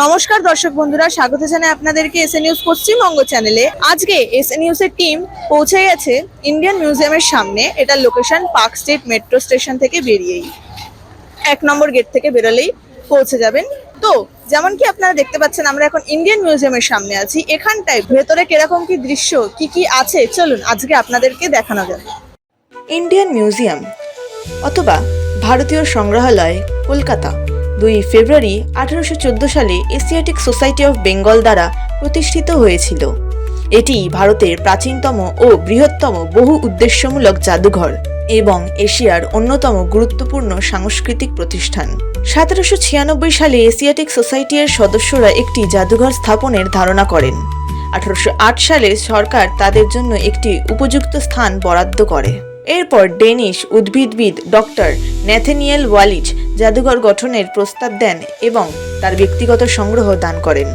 নমস্কার দর্শক বন্ধুরা, স্বাগত জানাই আপনাদেরকে এসএ নিউজ পশ্চিমবঙ্গ চ্যানেলে আজকে এসএ নিউজের টিম পৌঁছে গেছে ইন্ডিয়ান মিউজিয়ামের সামনে। এটার location park street metro station থেকে বেরিয়েই। এক নম্বর গেট থেকে বেরোলেই পৌঁছে যাবেন। তো, যেমন কি আপনারা দেখতে পাচ্ছেন, আমরা এখন ইন্ডিয়ান মিউজিয়ামের সামনে আছি। এখানটায় ভেতরে কীরকম কি দৃশ্য, কি কি আছে, চলুন আজকে আপনাদেরকে দেখানো যাবে ইন্ডিয়ান মিউজিয়াম অথবা ভারতীয় সংগ্রহালয়, কলকাতা। দুই ফেব্রুয়ারি আঠারোশো চোদ্দ সালে এশিয়াটিক সোসাইটি অফ বেঙ্গল দ্বারা প্রতিষ্ঠিত হয়েছিল। এটি ভারতের প্রাচীনতম ও বৃহত্তম বহু উদ্দেশ্যমূলক জাদুঘর এবং এশিয়ার অন্যতম গুরুত্বপূর্ণ সাংস্কৃতিক প্রতিষ্ঠান। সতেরোশো ছিয়ানব্বই সালে এশিয়াটিক সোসাইটির সদস্যরা একটি জাদুঘর স্থাপনের ধারণা করেন। আঠারোশো আট সালে সরকার তাদের জন্য একটি উপযুক্ত স্থান বরাদ্দ করে। এরপর ডেনিশ উদ্ভিদবিদ ডক্টর ন্যাথেনিয়েল ওয়ালিচ জাদুঘর গঠনের প্রস্তাব দেন এবং তার ব্যক্তিগত সংগ্রহ দান করেন।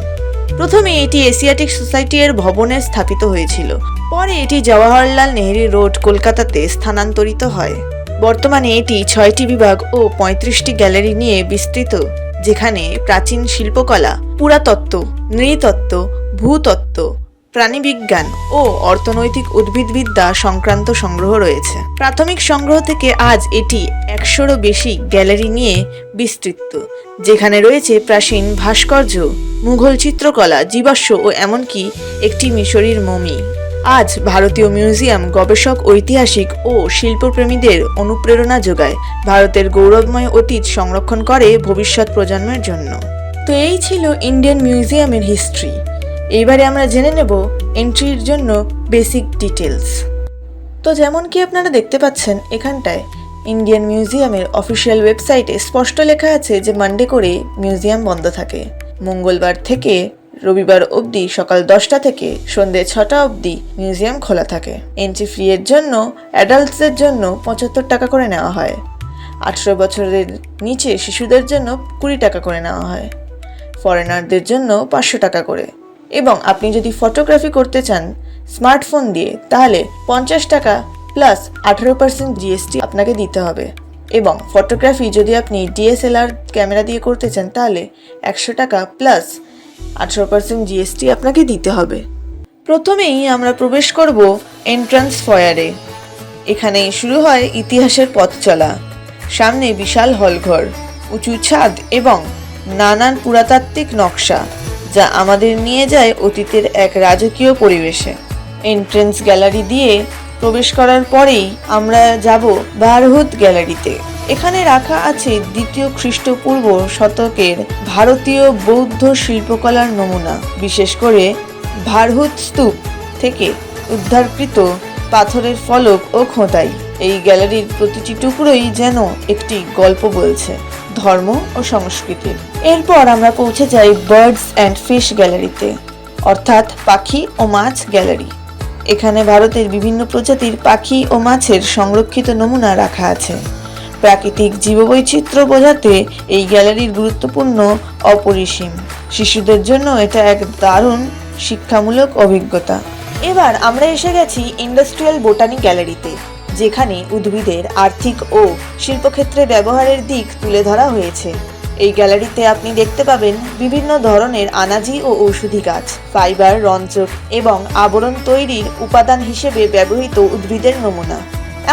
প্রথমে এটি এশিয়াটিক সোসাইটির ভবনে স্থাপিত হয়েছিল। পরে এটি জওয়াহরলাল নেহরু রোড, কলকাতাতে স্থানান্তরিত হয়। বর্তমানে এটি ছয়টি বিভাগ ও পঁয়ত্রিশটি গ্যালারি নিয়ে বিস্তৃত, যেখানে প্রাচীন শিল্পকলা, পুরাতত্ত্ব, নৃতত্ত্ব, ভূতত্ত্ব প্রাণীবিজ্ঞান ও অর্থনৈতিক উদ্ভিদবিদ্যা সংক্রান্ত সংগ্রহ রয়েছে। প্রাথমিক সংগ্রহ থেকে আজ এটি একশোরও বেশি গ্যালারি নিয়ে বিস্তৃত, যেখানে রয়েছে প্রাচীন ভাস্কর্য, মুঘল চিত্রকলা, জীবাশ্ম ও এমনকি একটি মিশরীর মমি। আজ ভারতীয় মিউজিয়াম গবেষক, ঐতিহাসিক ও শিল্পপ্রেমীদের অনুপ্রেরণা যোগায় ভারতের গৌরবময় অতীত সংরক্ষণ করে ভবিষ্যৎ প্রজন্মের জন্য। তো এই ছিল ইন্ডিয়ান মিউজিয়ামের হিস্ট্রি। এইবারে আমরা জেনে নেব এন্ট্রির জন্য বেসিক ডিটেলস তো যেমন কি আপনারা দেখতে পাচ্ছেন এখানটায় ইন্ডিয়ান মিউজিয়ামের অফিসিয়াল ওয়েবসাইটে স্পষ্ট লেখা আছে যে মানডে করে মিউজিয়াম বন্ধ থাকে। মঙ্গলবার থেকে রবিবার অবধি সকাল দশটা থেকে সন্ধে ছটা অবধি মিউজিয়াম খোলা থাকে। এন্ট্রি ফি এর জন্য অ্যাডাল্টসদের জন্য পঁচাত্তর টাকা করে নেওয়া হয়। আঠেরো বছরের নিচে শিশুদের জন্য কুড়ি টাকা করে নেওয়া হয়। ফরেনারদের জন্য পাঁচশো টাকা করে। এবং আপনি যদি ফটোগ্রাফি করতে চান স্মার্টফোন দিয়ে, তাহলে পঞ্চাশ টাকা প্লাস আঠেরো পার্সেন্ট জিএসটি আপনাকে দিতে হবে। এবং ফটোগ্রাফি যদি আপনি ডিএসএলআর ক্যামেরা দিয়ে করতে চান, তাহলে একশো টাকা প্লাস আঠেরো পার্সেন্ট জিএসটি আপনাকে দিতে হবে। প্রথমেই আমরা প্রবেশ করব এন্ট্রান্স ফয়ারে এখানে শুরু হয় ইতিহাসের পথ চলা। সামনে বিশাল হলঘর, উঁচু ছাদ এবং নানান পুরাতাত্ত্বিক নকশা। যা আমাদের নিয়ে যায় অতীতের এক রাজকীয় পরিবেশে। এন্ট্রেন্স গ্যালারি দিয়ে প্রবেশ করার পরেই আমরা যাব বারহুত গ্যালারিতে এখানে রাখা আছে দ্বিতীয় খ্রিস্টপূর্ব শতকের ভারতীয় বৌদ্ধ শিল্পকলার নমুনা, বিশেষ করে ভারহুত স্তূপ থেকে উদ্ধারকৃত পাথরের ফলক ও খোদাই। এই গ্যালারির প্রতিটি টুকরোই যেন একটি গল্প বলছে। ধর্ম ও সংস্কৃতির এরপর আমরা পৌঁছে যাই বার্ডস অ্যান্ড ফিশ গ্যালারিতে অর্থাৎ পাখি ও মাছ গ্যালারি এখানে ভারতের বিভিন্ন প্রজাতির পাখি ও মাছের সংরক্ষিত নমুনা রাখা আছে। প্রাকৃতিক জীববৈচিত্র্য বোঝাতে এই গ্যালারির গুরুত্বপূর্ণ অপরিসীম। শিশুদের জন্য এটা এক দারুণ শিক্ষামূলক অভিজ্ঞতা। এবার আমরা এসে গেছি ইন্ডাস্ট্রিয়াল বোটানি গ্যালারিতে যেখানে উদ্ভিদের আর্থিক ও শিল্পক্ষেত্রে ব্যবহারের দিক তুলে ধরা হয়েছে। এই গ্যালারিতে আপনি দেখতে পাবেন বিভিন্ন ধরনের আনাজি ও ঔষধি গাছ, ফাইবার রঞ্চক এবং আবরণ তৈরির উপাদান হিসেবে ব্যবহৃত উদ্ভিদের নমুনা।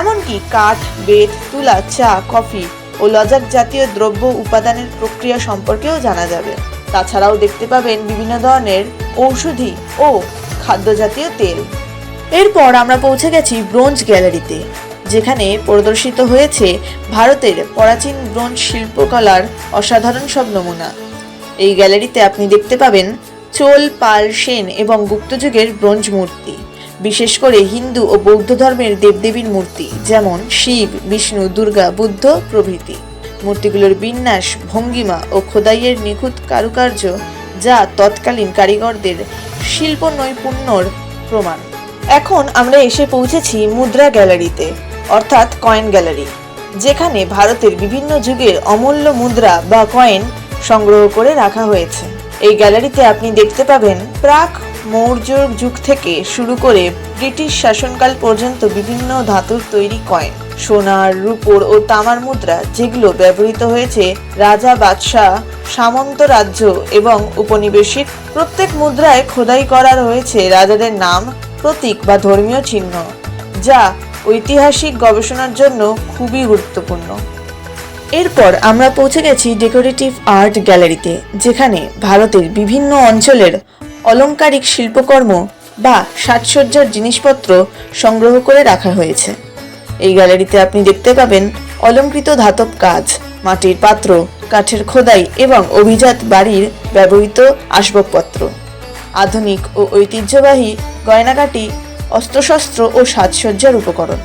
এমনকি কাঠ, বেত, তুলা, চা, কফি ও লজাক জাতীয় দ্রব্য উপাদানের প্রক্রিয়া সম্পর্কেও জানা যাবে। তাছাড়াও দেখতে পাবেন বিভিন্ন ধরনের ঔষধি ও খাদ্য জাতীয় তেল। এরপর আমরা পৌঁছে গেছি ব্রোঞ্জ গ্যালারিতে, যেখানে প্রদর্শিত হয়েছে ভারতের প্রাচীন ব্রোঞ্জ শিল্পকলার অসাধারণ সব নমুনা। এই গ্যালারিতে আপনি দেখতে পাবেন চোল, পাল, সেন এবং গুপ্তযুগের ব্রোঞ্জ মূর্তি, বিশেষ করে হিন্দু ও বৌদ্ধ ধর্মের দেবদেবীর মূর্তি, যেমন শিব, বিষ্ণু, দুর্গা, বুদ্ধ প্রভৃতি। মূর্তিগুলোর বিন্যাস, ভঙ্গিমা ও খোদাইয়ের নিখুঁত কারুকার্য যা তৎকালীন কারিগরদের শিল্প নৈপুণ্যর প্রমাণ। এখন আমরা এসে পৌঁছেছি মুদ্রা গ্যালারিতে, অর্থাৎ কয়েন গ্যালারি, যেখানে ভারতের বিভিন্ন যুগের অমূল্য মুদ্রা বা কয়েন সংগ্রহ করে রাখা হয়েছে। এই গ্যালারিতে আপনি দেখতে পাবেন প্রাক মৌর্য যুগ থেকে শুরু করে ব্রিটিশ শাসনকাল পর্যন্ত বিভিন্ন ধাতুর তৈরি কয়েন, সোনার, রূপোর ও তামার মুদ্রা, যেগুলো ব্যবহৃত হয়েছে রাজা বাদশাহ, সামন্ত রাজ্য এবং উপনিবেশিক প্রত্যেক মুদ্রায় খোদাই করা রয়েছে রাজাদের নাম প্রতীক বা ধর্মীয় চিহ্ন, যা ঐতিহাসিক গবেষণার জন্য খুবই গুরুত্বপূর্ণ। এরপর আমরা পৌঁছে গেছি ডেকোরেটিভ আর্ট গ্যালারিতে যেখানে ভারতের বিভিন্ন অঞ্চলের অলংকারিক শিল্পকর্ম বা সাজসজ্জার জিনিসপত্র সংগ্রহ করে রাখা হয়েছে। এই গ্যালারিতে আপনি দেখতে পাবেন অলঙ্কৃত ধাতব কাজ, মাটির পাত্র, কাঠের খোদাই এবং অভিজাত বাড়ির ব্যবহৃত আসবাবপত্র। আধুনিক ও ঐতিহ্যবাহী গয়নাগাটি, অস্ত্রশস্ত্র ও সাজসজ্জার উপকরণ।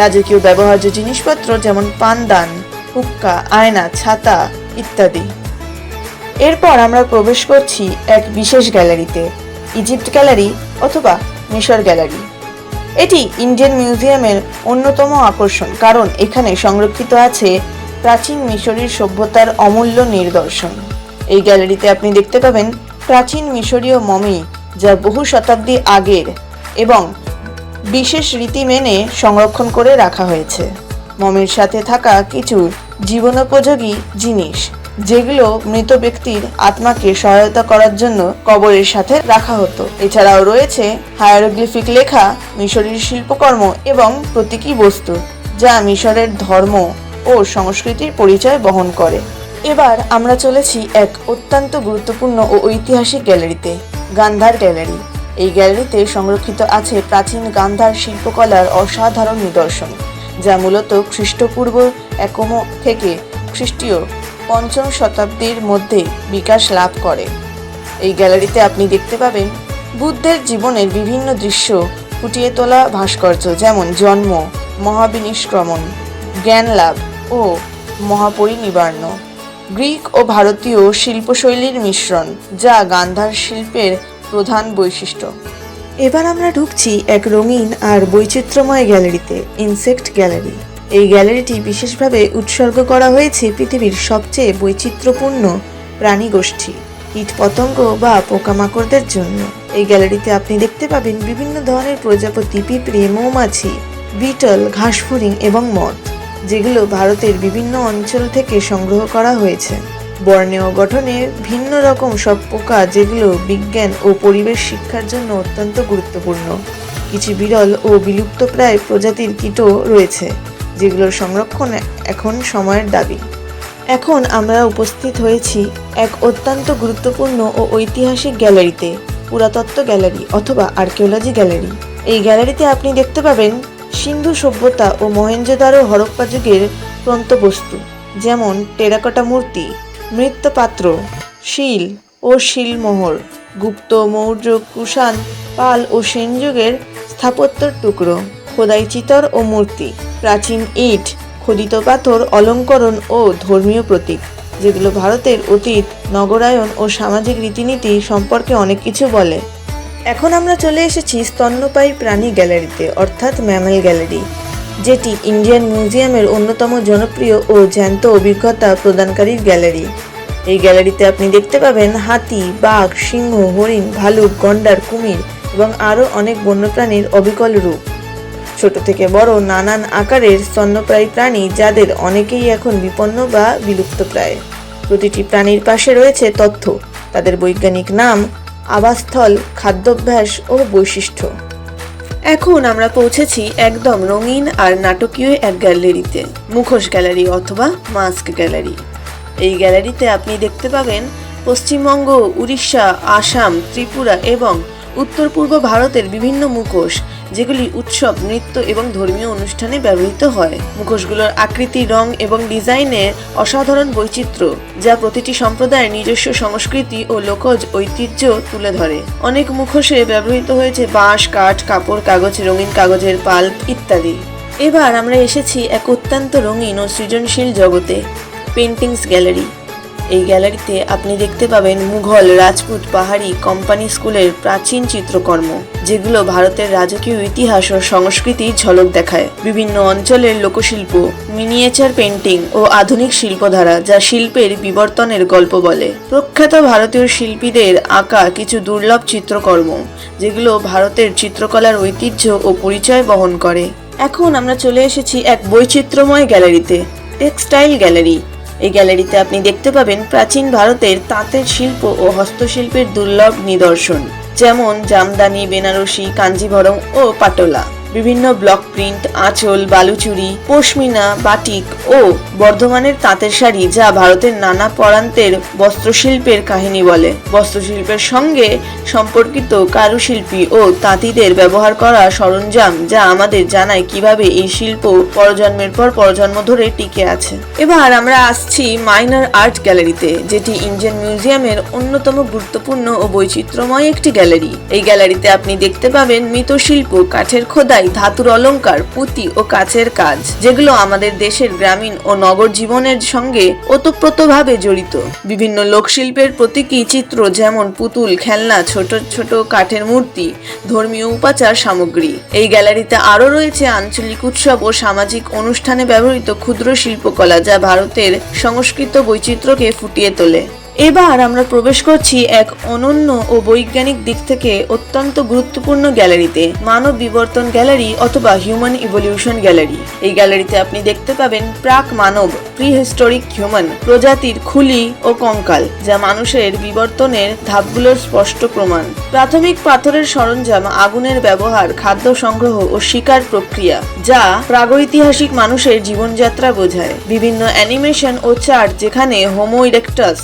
রাজকীয় ব্যবহার্য জিনিসপত্র যেমন পানদান, হুক্কা, আয়না, ছাতা ইত্যাদি। এরপর আমরা প্রবেশ করছি এক বিশেষ গ্যালারিতে, ইজিপ্ট গ্যালারি অথবা মিশর গ্যালারি। এটি ইন্ডিয়ান মিউজিয়ামের অন্যতম আকর্ষণ, কারণ এখানে সংরক্ষিত আছে প্রাচীন মিশরের সভ্যতার অমূল্য নিদর্শন। এই গ্যালারিতে আপনি দেখতে পাবেন প্রাচীন মিশরীয় মমি যা বহু শতাব্দী আগের এবং বিশেষ রীতি মেনে সংরক্ষণ করে রাখা হয়েছে। মমির সাথে থাকা কিছু জীবনোপযোগী জিনিস, যেগুলো মৃত ব্যক্তির আত্মাকে সহায়তা করার জন্য কবরের সাথে রাখা হতো। এছাড়াও রয়েছে হায়ারোগ্লিফিক লেখা মিশরের শিল্পকর্ম এবং প্রতীকী বস্তু, যা মিশরের ধর্ম ও সংস্কৃতির পরিচয় বহন করে। এবার আমরা চলেছি এক অত্যন্ত গুরুত্বপূর্ণ ও ঐতিহাসিক গ্যালারিতে, গান্ধার গ্যালারি। এই গ্যালারিতে সংরক্ষিত আছে প্রাচীন গান্ধার শিল্পকলার অসাধারণ নিদর্শন, যা মূলত খ্রিস্টপূর্ব একম থেকে খ্রিস্টীয় পঞ্চম শতাব্দীর মধ্যে বিকাশ লাভ করে। এই গ্যালারিতে আপনি দেখতে পাবেন বুদ্ধের জীবনের বিভিন্ন দৃশ্য ফুটিয়ে তোলা ভাস্কর্য, যেমন জন্ম, মহাবিনিষ্ক্রমণ জ্ঞান লাভ ও মহাপরিনিবার্ণ। গ্রিক ও ভারতীয় শিল্পশৈলীর মিশ্রণ, যা গান্ধার শিল্পের প্রধান বৈশিষ্ট্য। এবার আমরা ঢুকছি এক রঙিন আর বৈচিত্র্যময় গ্যালারিতে ইনসেক্ট গ্যালারি এই গ্যালারিটি বিশেষভাবে উৎসর্গ করা হয়েছে পৃথিবীর সবচেয়ে বৈচিত্র্যপূর্ণ প্রাণী গোষ্ঠী, কীট পতঙ্গ বা পোকামাকড়দের জন্য। এই গ্যালারিতে আপনি দেখতে পাবেন বিভিন্ন ধরনের প্রজাপতি, পিঁপড়ে, মৌমাছি, বিটল ঘাসফড়িং এবং মথ যেগুলো ভারতের বিভিন্ন অঞ্চল থেকে সংগ্রহ করা হয়েছে। বর্ণেয় গঠনে ভিন্ন রকম সব পোকা যেগুলো বিজ্ঞান ও পরিবেশ শিক্ষার জন্য অত্যন্ত গুরুত্বপূর্ণ। কিছু বিরল ও বিলুপ্তপ্রায় প্রজাতির কীটও রয়েছে, যেগুলোর সংরক্ষণ এখন সময়ের দাবি। এখন আমরা উপস্থিত হয়েছি এক অত্যন্ত গুরুত্বপূর্ণ ও ঐতিহাসিক গ্যালারিতে, পুরাতত্ত্ব গ্যালারি অথবা আর্কিওলজি গ্যালারি। এই গ্যালারিতে আপনি দেখতে পাবেন সিন্ধু সভ্যতা ও মহেঞ্জোদারো হরপ্পা যুগের প্রন্তবস্তু, যেমন টেরাকোটা মূর্তি মৃৎপাত্র শিল ও শিলমোহর, গুপ্ত মৌর্য কুষাণ, পাল ও সেন যুগের স্থাপত্যর টুকরো, খোদাই চিতর ও মূর্তি, প্রাচীন ইট, খোদিত পাথর, অলঙ্করণ ও ধর্মীয় প্রতীক, যেগুলো ভারতের অতীত, নগরায়ন ও সামাজিক রীতিনীতি সম্পর্কে অনেক কিছু বলে। এখন আমরা চলে এসেছি স্তন্যপায়ী প্রাণী গ্যালারিতে, অর্থাৎ ম্যামেল গ্যালারি, যেটি ইন্ডিয়ান মিউজিয়ামের অন্যতম জনপ্রিয় ও জ্যান্ত অভিজ্ঞতা প্রদানকারী গ্যালারি। এই গ্যালারিতে আপনি দেখতে পাবেন হাতি, বাঘ, সিংহ, হরিণ, ভালুক, গন্ডার, কুমির এবং আরও অনেক বন্যপ্রাণীর অবিকল রূপ। ছোট থেকে বড় নানান আকারের স্তন্যপ্রায়ী প্রাণী যাদের অনেকেই এখন বিপন্ন বা বিলুপ্তপ্রায়। প্রতিটি প্রাণীর পাশে রয়েছে তথ্য। তাদের বৈজ্ঞানিক নাম আবাসস্থল, খাদ্যাভ্যাস ও বৈশিষ্ট্য। এখন আমরা পৌঁছেছি একদম রঙিন আর নাটকীয় এক গ্যালারিতে, মুখোশ গ্যালারি অথবা মাস্ক গ্যালারি। এই গ্যালারিতে আপনি দেখতে পাবেন পশ্চিমবঙ্গ, উড়িষ্যা, আসাম, ত্রিপুরা এবং উত্তর পূর্ব ভারতের বিভিন্ন মুখোশ, যেগুলি উৎসব, নৃত্য এবং ধর্মীয় অনুষ্ঠানে ব্যবহৃত হয়। মুখোশগুলোর আকৃতি, রং এবং ডিজাইনের অসাধারণ বৈচিত্র্য, যা প্রতিটি সম্প্রদায়ের নিজস্ব সংস্কৃতি ও লোকজ ঐতিহ্য তুলে ধরে। অনেক মুখোশে ব্যবহৃত হয়েছে বাঁশ, কাঠ, কাপড়, কাগজ, রঙিন কাগজের পাল্প ইত্যাদি। এবার আমরা এসেছি এক অত্যন্ত রঙিন ও সৃজনশীল জগতে পেন্টিংস গ্যালারি এই গ্যালারিতে আপনি দেখতে পাবেন মুঘল, রাজপুত, পাহাড়ি কোম্পানি স্কুলের প্রাচীন চিত্রকর্ম, যেগুলো ভারতের রাজকীয় ইতিহাস ও সংস্কৃতির ঝলক দেখায়। বিভিন্ন অঞ্চলের লোকশিল্প, মিনিয়েচার পেন্টিং ও আধুনিক শিল্পধারা যা শিল্পের বিবর্তনের গল্প বলে। প্রখ্যাত ভারতীয় শিল্পীদের আঁকা কিছু দুর্লভ চিত্রকর্ম, যেগুলো ভারতের চিত্রকলার ঐতিহ্য ও পরিচয় বহন করে। এখন আমরা চলে এসেছি এক বৈচিত্র্যময় গ্যালারিতে, টেক্সটাইল গ্যালারি। এই গ্যালারিতে আপনি দেখতে পাবেন প্রাচীন ভারতের তাঁতের শিল্প ও হস্তশিল্পের দুর্লভ নিদর্শন, যেমন জামদানি, বেনারসি, কাঞ্জিভরম ও পাটোলা। বিভিন্ন ব্লক প্রিন্ট, আঁচল, বালুচুরি, পশমিনা, বাটিক ও বর্ধমানের তাঁতের শাড়ি যা ভারতের নানা প্রান্তের বস্ত্রশিল্পের কাহিনী বলে। বস্ত্রশিল্পের সঙ্গে সম্পর্কিত কারুশিল্পী ও তাঁতিদের ব্যবহার করা সরঞ্জাম যা আমাদের জানায় কীভাবে এই শিল্প পরজন্মের পর পরজন্ম ধরে টিকে আছে। এবার আমরা আসছি মাইনার আর্ট গ্যালারিতে, যেটি ইন্ডিয়ান মিউজিয়ামের অন্যতম গুরুত্বপূর্ণ ও বৈচিত্র্যময় একটি গ্যালারি। এই গ্যালারিতে আপনি দেখতে পাবেন মৃৎশিল্প কাঠের খোদাই ধাতুর অলঙ্কার, পুঁতি ও কাচের কাজ, যেগুলো আমাদের দেশের গ্রামীণ ও নগর জীবনের সঙ্গে ওতপ্রোতভাবে জড়িত। বিভিন্ন লোকশিল্পের প্রতীকী চিত্র যেমন পুতুল, খেলনা, ছোট ছোট কাঠের মূর্তি, ধর্মীয় উপাচার সামগ্রী। এই গ্যালারিতে আরও রয়েছে আঞ্চলিক উৎসব ও সামাজিক অনুষ্ঠানে ব্যবহৃত ক্ষুদ্র শিল্পকলা যা ভারতের সংস্কৃত বৈচিত্র্যকে ফুটিয়ে তোলে। এবার আমরা প্রবেশ করছি এক অনন্য ও বৈজ্ঞানিক দিক থেকে অত্যন্ত গুরুত্বপূর্ণ গ্যালারিতে, মানব বিবর্তন গ্যালারি অথবা হিউম্যান ইভলিউশন গ্যালারি। এই গ্যালারিতে আপনি দেখতে পাবেন প্রাক মানব প্রি হিস্টোরিক হিউম্যান প্রজাতির খুলি ও কঙ্কাল, যা মানুষের বিবর্তনের ধাপগুলোর স্পষ্ট প্রমাণ। প্রাথমিক পাথরের সরঞ্জাম, আগুনের ব্যবহার, খাদ্য সংগ্রহ ও শিকার প্রক্রিয়া, যা প্রাগৈতিহাসিক মানুষের জীবনযাত্রা বোঝায়। বিভিন্ন অ্যানিমেশন ও চার্ট যেখানে Homo erectus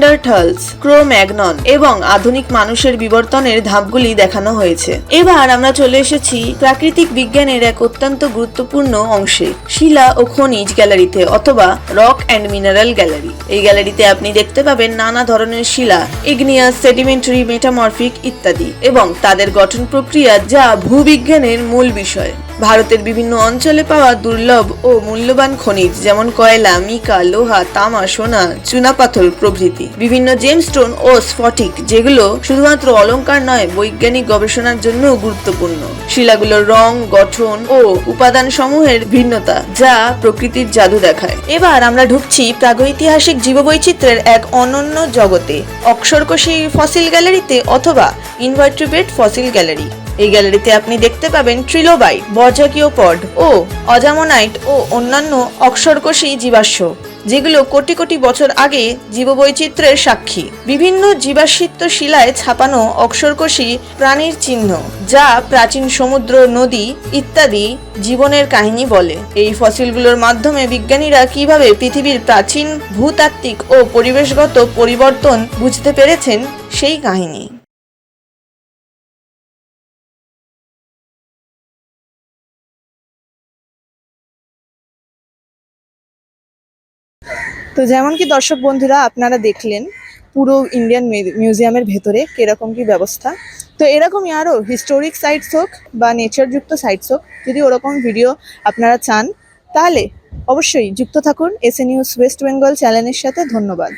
Neanderthals Cro Magnon এবং আধুনিক মানুষের বিবর্তনের ধাপগুলি দেখানো হয়েছে। এবার আমরা চলে এসেছি প্রাকৃতিক বিজ্ঞানের এক অত্যন্ত গুরুত্বপূর্ণ অংশে, শিলা ও খনিজ গ্যালারিতে অথবা রক অ্যান্ড মিনারেল গ্যালারি। এই গ্যালারিতে আপনি দেখতে পাবেন নানা ধরনের শিলা, ইগনিয়াস, সেডিমেন্টারি, মেটামরফিক ইত্যাদি এবং তাদের গঠন প্রক্রিয়া যা ভূবিজ্ঞানের মূল বিষয়। ভারতের বিভিন্ন অঞ্চলে পাওয়া দুর্লভ ও মূল্যবান খনিজ, যেমন কয়লা, মিকা, লোহা, তামা, সোনা চুনাপাথর প্রভৃতি। বিভিন্ন জেমস্টোন ও স্ফটিক, যেগুলো শুধুমাত্র অলঙ্কার নয়, বৈজ্ঞানিক গবেষণার জন্য গুরুত্বপূর্ণ। শিলাগুলোর রং, গঠন ও উপাদান সমূহের ভিন্নতা যা প্রকৃতির জাদু দেখায়। এবার আমরা ঢুকছি প্রাগৈতিহাসিক জীববৈচিত্র্যের এক অনন্য জগতে। অক্ষরকোষী ফসিল গ্যালারিতে অথবা ইনভার্ট্রিবেট ফসিল গ্যালারি। এই গ্যালারিতে আপনি দেখতে পাবেন ট্রিলোবাইট বর্জাকীয় পড ও অজামোনাইট ও অন্যান্য অক্ষরকোষী জীবাশ্ম, যেগুলো কোটি কোটি বছর আগে জীববৈচিত্র্যের সাক্ষী। বিভিন্ন জীবাশ্মিত্ব শিলায় ছাপানো অক্ষরকোষী প্রাণীর চিহ্ন, যা প্রাচীন সমুদ্র, নদী ইত্যাদি জীবনের কাহিনী বলে। এই ফসিলগুলোর মাধ্যমে বিজ্ঞানীরা কীভাবে পৃথিবীর প্রাচীন, ভূতাত্ত্বিক ও পরিবেশগত পরিবর্তন বুঝতে পেরেছেন সেই কাহিনী। তো যেমন কি দর্শক বন্ধুরা আপনারা দেখলেন, পুরো ইন্ডিয়ান মিউ- মিউজিয়ামের ভেতরে কীরকম কি ব্যবস্থা। তো এরকমই আরও হিস্টোরিক সাইটস হোক বা নেচারযুক্ত সাইটস হোক, যদি ওরকম ভিডিও আপনারা চান, তাহলে অবশ্যই যুক্ত থাকুন এসএ নিউজ ওয়েস্ট বেঙ্গল চ্যানেলের সাথে। ধন্যবাদ।